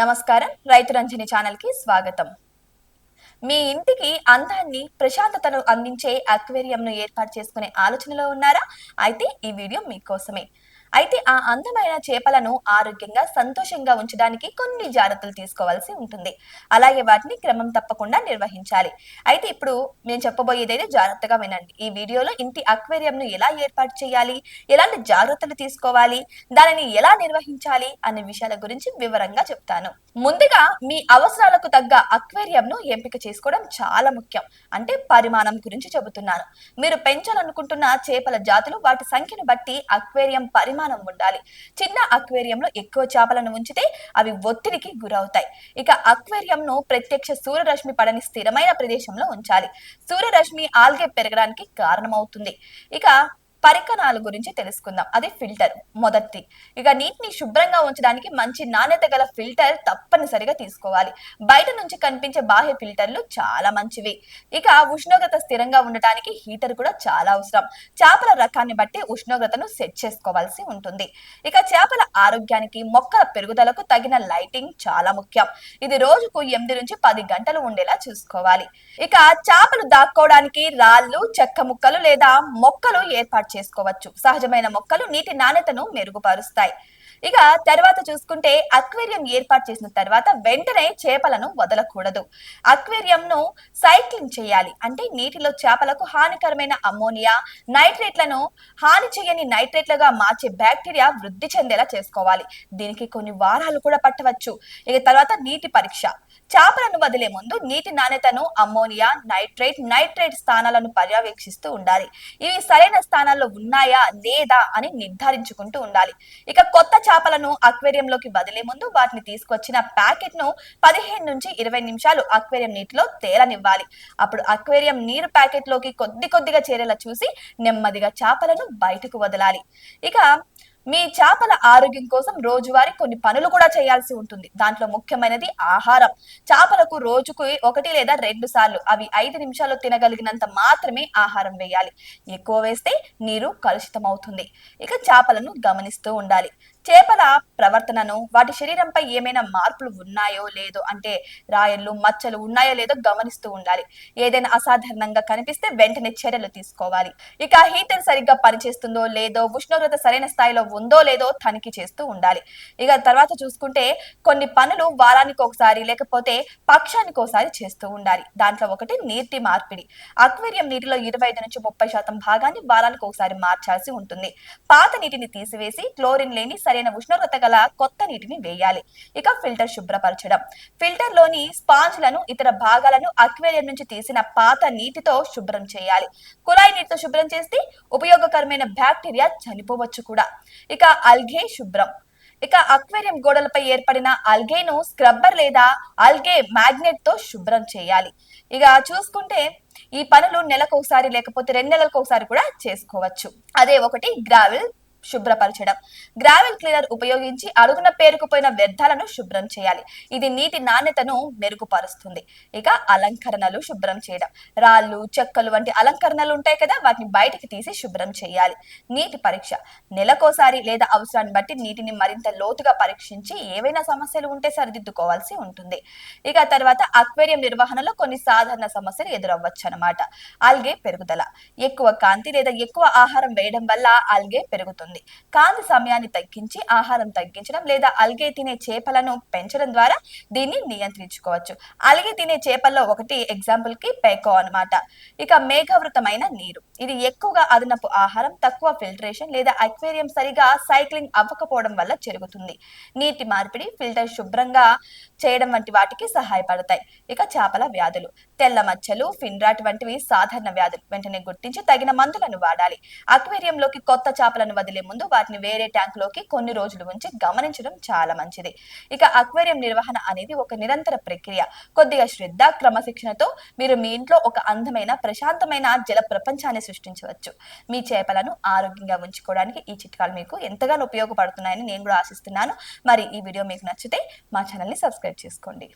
నమస్కారం. రైతు రంజని ఛానల్కి స్వాగతం. మీ ఇంటికి అందాన్ని ప్రశాంతతను అందించే అక్వేరియంను ఏర్పాటు చేసుకునే ఆలోచనలో ఉన్నారా? అయితే ఈ వీడియో మీకోసమే. అయితే ఆ అందమైన చేపలను ఆరోగ్యంగా సంతోషంగా ఉంచడానికి కొన్ని జాగ్రత్తలు తీసుకోవాల్సి ఉంటుంది. అలాగే వాటిని క్రమం తప్పకుండా నిర్వహించాలి. అయితే ఇప్పుడు నేను చెప్పబోయేదైతే జాగ్రత్తగా వినండి. ఈ వీడియోలో ఇంటి అక్వేరియంను ఎలా ఏర్పాటు చేయాలి? ఎలాంటి జాగ్రత్తలు తీసుకోవాలి? దానిని ఎలా నిర్వహించాలి? అనే విషయాల గురించి వివరంగా చెప్తాను. ముందుగా మీ అవసరాలకు తగ్గ అక్వేరియంను ఎంపిక చేసుకోవడం చాలా ముఖ్యం. అంటే పరిమాణం గురించి చెబుతున్నాను. మీరు పెంచాలనుకుంటున్న చేపల జాతులు వాటి సంఖ్యను బట్టి అక్వేరియం పరిమాణం ఉండాలి. చిన్న అక్వేరియంలో ఎక్కువ చేపలను ఉంచితే అవి ఒత్తిడికి గురవుతాయి. ఇక అక్వేరియంను ప్రత్యక్ష సూర్యరశ్మి పడని స్థిరమైన ప్రదేశంలో ఉంచాలి. సూర్యరశ్మి ఆల్గే పెరగడానికి కారణమవుతుంది. ఇక పరికరాల గురించి తెలుసుకుందాం. అది ఫిల్టర్ మొదటి. ఇక నీటిని శుభ్రంగా ఉంచడానికి మంచి నాణ్యత గల ఫిల్టర్ తప్పనిసరిగా తీసుకోవాలి. బయట నుంచి కనిపించే బాహ్య ఫిల్టర్లు చాలా మంచివి. ఇక ఉష్ణోగ్రత స్థిరంగా ఉండటానికి హీటర్ కూడా చాలా అవసరం. చేపల రకాన్ని బట్టి ఉష్ణోగ్రతను సెట్ చేసుకోవాల్సి ఉంటుంది. ఇక చేపల ఆరోగ్యానికి మొక్కల పెరుగుదలకు తగిన లైటింగ్ చాలా ముఖ్యం. ఇది రోజుకు ఎనిమిది నుంచి పది గంటలు ఉండేలా చూసుకోవాలి. ఇక చేపలు దాక్కోవడానికి రాళ్ళు చెక్క ముక్కలు లేదా మొక్కలు ఏర్పాటు చేసుకోవచ్చు. సహజమైన మొక్కలు నీటి నాణ్యతను మెరుగుపరుస్తాయి. ఇక తర్వాత చూసుకుంటే అక్వేరియం ఏర్పాటు చేసిన తర్వాత వెంటనే చేపలను వదలకూడదు. అక్వేరియం ను సైక్లింగ్ చేయాలి. అంటే నీటిలో చేపలకు హానికరమైన అమ్మోనియా నైట్రేట్లను హాని చేయని నైట్రేట్లుగా మార్చే బ్యాక్టీరియా వృద్ధి చెందేలా చేసుకోవాలి. దీనికి కొన్ని వారాలు కూడా పట్టవచ్చు. ఇక తర్వాత నీటి పరీక్ష. చేపలను వదిలే ముందు నీటి నాణ్యతను అమ్మోనియా నైట్రేట్ నైట్రేట్ స్థానాలను పర్యవేక్షిస్తూ ఉండాలి. ఇవి సరైన స్థానాల్లో ఉన్నాయా లేదా అని నిర్ధారించుకుంటూ ఉండాలి. ఇక కొత్త చేపలను అక్వేరియంలోకి వదిలే ముందు వాటిని తీసుకొచ్చిన ప్యాకెట్ను పదిహేను నుంచి ఇరవై నిమిషాలు అక్వేరియం నీటిలో తేలనివ్వాలి. అప్పుడు అక్వేరియం నీరు ప్యాకెట్లోకి కొద్ది కొద్దిగా చేరేలా చూసి నెమ్మదిగా చేపలను బయటకు వదలాలి. ఇక మీ చేపల ఆరోగ్యం కోసం రోజువారీ కొన్ని పనులు కూడా చేయాల్సి ఉంటుంది. దాంట్లో ముఖ్యమైనది ఆహారం. చేపలకు రోజుకు ఒకటి లేదా రెండు సార్లు అవి ఐదు నిమిషాలు తినగలిగినంత మాత్రమే ఆహారం వేయాలి. ఎక్కువ వేస్తే నీరు కలుషితం అవుతుంది ఇక చేపలను గమనిస్తూ ఉండాలి. చేపల ప్రవర్తనను వాటి శరీరంపై ఏమైనా మార్పులు ఉన్నాయో లేదో అంటే రాయళ్ళు మచ్చలు ఉన్నాయో లేదో గమనిస్తూ ఉండాలి. ఏదైనా అసాధారణంగా కనిపిస్తే వెంటనే చర్యలు తీసుకోవాలి. ఇక హీటర్ సరిగ్గా పనిచేస్తుందో లేదో ఉష్ణోగ్రత సరైన స్థాయిలో ఉందో లేదో తనిఖీ చేస్తూ ఉండాలి. ఇక తర్వాత చూసుకుంటే కొన్ని పనులు వారానికి ఒకసారి లేకపోతే పక్షానికి ఒకసారి చేస్తూ ఉండాలి. దాంట్లో ఒకటి నీటి మార్పిడి. అక్వేరియం నీటిలో ఇరవై ఐదు నుంచి ముప్పై శాతం భాగాన్ని వారానికి ఒకసారి మార్చాల్సి ఉంటుంది. పాత నీటిని తీసివేసి క్లోరిన్ లేని సరైన ఉష్ణోగ్రత గల కొత్త నీటిని వేయాలి. ఇక ఫిల్టర్ శుభ్రపరచడం. ఫిల్టర్లోని స్పాంజ్లను ఇతర భాగాలను అక్వేరియం నుంచి తీసిన పాత నీటితో శుభ్రం చేయాలి. కుళాయి నీటితో శుభ్రం చేస్తే ఉపయోగకరమైన బ్యాక్టీరియా చనిపోవచ్చు కూడా. ఇక అల్గే శుభ్రం. ఇక అక్వేరియం గోడలపై ఏర్పడిన అల్గేను స్క్రబ్బర్ లేదా అల్గే మ్యాగ్నెట్తో శుభ్రం చేయాలి. ఇక చూసుకుంటే ఈ పనులు నెలకు ఒకసారి లేకపోతే రెండు నెలలకు ఒకసారి కూడా చేసుకోవచ్చు. అదే ఒకటి గ్రావెల్ శుభ్రపరచడం. గ్రావెల్ క్లీనర్ ఉపయోగించి అడుగున పేరుకుపోయిన వ్యర్థాలను శుభ్రం చేయాలి. ఇది నీటి నాణ్యతను మెరుగుపరుస్తుంది. ఇక అలంకరణలు శుభ్రం చేయడం. రాళ్ళు చెక్కలు వంటి అలంకరణలు ఉంటాయి కదా వాటిని బయటికి తీసి శుభ్రం చేయాలి. నీటి పరీక్ష. నెలకోసారి లేదా అవసరాన్ని బట్టి నీటిని మరింత లోతుగా పరీక్షించి ఏవైనా సమస్యలు ఉంటే సరిదిద్దుకోవాల్సి ఉంటుంది. ఇక తర్వాత అక్వేరియం నిర్వహణలో కొన్ని సాధారణ సమస్యలు ఎదురవ్వచ్చు అనమాట ఆల్గే పెరుగుదల. ఎక్కువ కాంతి లేదా ఎక్కువ ఆహారం వేయడం వల్ల ఆల్గే పెరుగుతుంది. కాంతి సమయాన్ని తగ్గించి ఆహారం తగ్గించడం లేదా అల్గే తినే చేపలను పెంచడం ద్వారా దీన్ని నియంత్రించుకోవచ్చు. అల్గే తినే చేపల్లో ఒకటి ఎగ్జాంపుల్కి పేకో అన్నమాట. ఇక మేఘవృతమైన నీరు. ఇది ఎక్కువగా అదనపు ఆహారం తక్కువ ఫిల్టరేషన్ లేదా అక్వేరియం సరిగా సైక్లింగ్ అవ్వకపోవడం వల్ల జరుగుతుంది. నీటి మార్పిడి ఫిల్టర్ శుభ్రంగా చేయడం వంటి వాటికి సహాయపడతాయి. ఇక చేపల వ్యాధులు. తెల్ల మచ్చలు ఫిన్రాట్ వంటివి సాధారణ వ్యాధులు. వెంటనే గుర్తించి తగిన మందులను వాడాలి. అక్వేరియంలోకి కొత్త చేపలను వదిలే ముందు వాటిని వేరే ట్యాంక్లోకి కొన్ని రోజులు ఉంచి గమనించడం చాలా మంచిది. ఇక అక్వేరియం నిర్వహణ అనేది ఒక నిరంతర ప్రక్రియ. కొద్దిగా శ్రద్ధ క్రమశిక్షణతో మీరు మీ ఇంట్లో ఒక అందమైన ప్రశాంతమైన జల ప్రపంచాన్ని సృష్టించవచ్చు. మీ చేపలను ఆరోగ్యంగా ఉంచుకోవడానికి ఈ చిట్కాలు మీకు ఎంతగానో ఉపయోగపడుతున్నాయని నేను కూడా ఆశిస్తున్నాను. మరి ఈ వీడియో మీకు నచ్చితే మా ఛానల్ని సబ్స్క్రైబ్ చేసుకోండి.